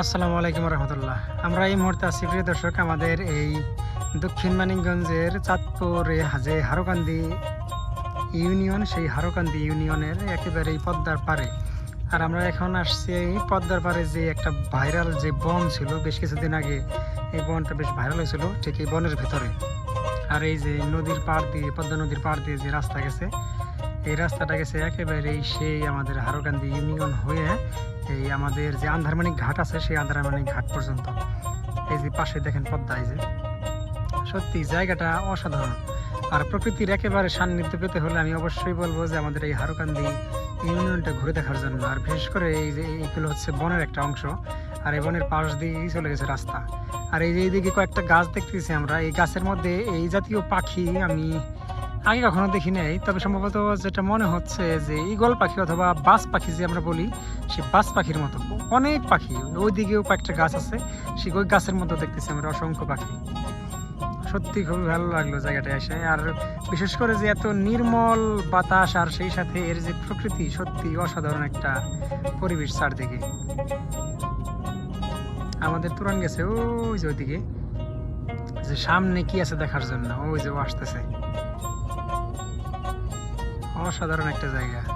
আসসালামু আলাইকুম রহমতুল্লাহ। আমরা এই মুহূর্তে আছি, প্রিয় দর্শক, আমাদের এই দক্ষিণ মানিকগঞ্জের চাঁদপুরে যে হারোকান্দি ইউনিয়ন, সেই হারোকান্দি ইউনিয়নের একেবারে এই পদ্মার পারে আর আমরা এখন আসছি এই পদ্মার পারে যে একটা ভাইরাল যে বন ছিল, বেশ কিছুদিন আগে এই বনটা বেশ ভাইরাল হয়েছিল, ঠিক এই বনের ভেতরে। আর এই যে নদীর পাড় দিয়ে, পদ্মা নদীর পাড় দিয়ে যে রাস্তা গেছে এই রাস্তাটা গেছে একেবারেই সেই আমাদের হারোকান্দি ইউনিয়ন হয়ে এই আমাদের যে আন্ধারমানিক ঘাট আছে, সেই আন্ধারমানিক ঘাট পর্যন্ত। এই যে পাশে দেখেন পদ্মা, এই যে। সত্যি, জায়গাটা অসাধারণ। আর প্রকৃতির একেবারে সান্নিধ্য পেতে হলে আমি অবশ্যই বলব যে আমাদের এই হারুকান্দি ইউনিয়নটা ঘুরে দেখার জন্য। আর বিশেষ করে এই যে এইগুলো হচ্ছে বনের একটা অংশ, আর এই বনের পাশ দিয়েই চলে গেছে রাস্তা। আর এই যে এইদিকে কয়েকটা গাছ দেখতেছি আমরা, এই গাছের মধ্যে এই জাতীয় পাখি আমি আগে কখনো দেখি নাই তবে সম্ভবত যেটা মনে হচ্ছে যে ঈগল পাখি অথবা বাস পাখি যে আমরা বলি, সে বাস পাখির মতো। অনেক পাখি ওই দিকেও কয়েকটা গাছ আছে, সে ওই গাছের মতো দেখতেছি আমরা অসংখ্য পাখি। সত্যি খুবই ভালো লাগল জায়গাটা এসে। আর বিশেষ করে যে এত নির্মল বাতাস আর সেই সাথে এর যে প্রকৃতি, সত্যি অসাধারণ একটা পরিবেশ চারদিকে। আমাদের তুরান গেছে, ওই যে ওইদিকে। যে সামনে কি আছে দেখার জন্য, ওই যে আসতেছে। অসাধারণ একটা জায়গা।